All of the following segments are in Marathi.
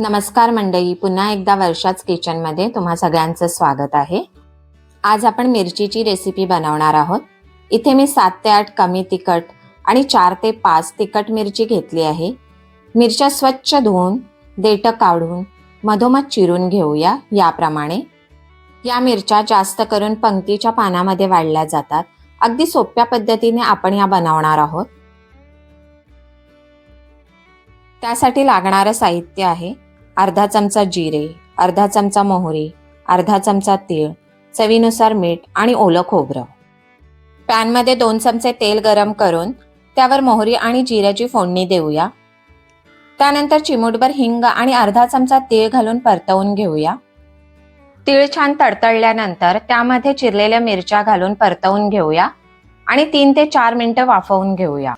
नमस्कार मंडळी पुन्हा एकदा वर्षाच किचनमध्ये तुम्हा सगळ्यांचं स्वागत आहे. आज आपण मिरचीची रेसिपी बनवणार आहोत. इथे मी सात ते आठ कमी तिखट आणि चार ते पाच तिखट मिरची घेतली आहे. मिरच्या स्वच्छ धुवून देठं काढून मधोमध चिरून घेऊया याप्रमाणे. या मिरच्या जास्त करून पंक्तीच्या पानामध्ये वाढल्या जातात. अगदी सोप्या पद्धतीने आपण या बनवणार आहोत. त्यासाठी लागणारं साहित्य आहे. अर्धा चमचा जिरे अर्धा चमचा मोहरी अर्धा चमचा तीळ चवीनुसार मीठ आणि ओलं खोबरं. पॅनमध्ये दोन चमचे तेल गरम करून त्यावर मोहरी आणि जिऱ्याची फोडणी देऊया. त्यानंतर चिमूटभर हिंग आणि अर्धा चमचा तीळ घालून परतवून घेऊया. तीळ छान तडतडल्यानंतर त्यामध्ये चिरलेल्या मिरच्या घालून परतवून घेऊया आणि तीन ते चार मिनटं वाफवून घेऊया.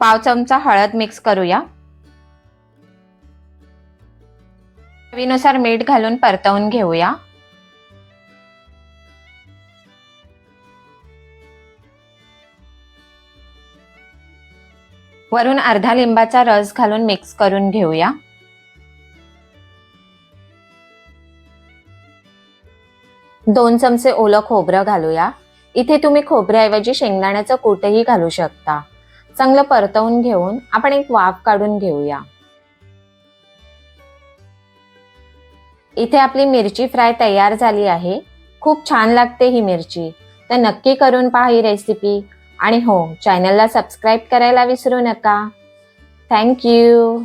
पाव चमचा हळद मिक्स करूया. चवीनुसार मीठ घालून परतवून घेऊया. वरून अर्धा लिंबाचा रस घालून मिक्स करून घेऊया. दोन चमचे ओलं खोबरं घालूया. इथे तुम्ही खोबऱ्याऐवजी शेंगदाण्याचं कूटही घालू शकता. चांगलं परतवून घेऊन आपण एक वाफ काढून घेऊया. इथे आपली मिरची फ्राय तयार झाली आहे. खूप छान लागते ही मिरची. तर नक्की करून पहा ही रेसिपी आणि हो चॅनलला सबस्क्राईब करायला विसरू नका. थँक्यू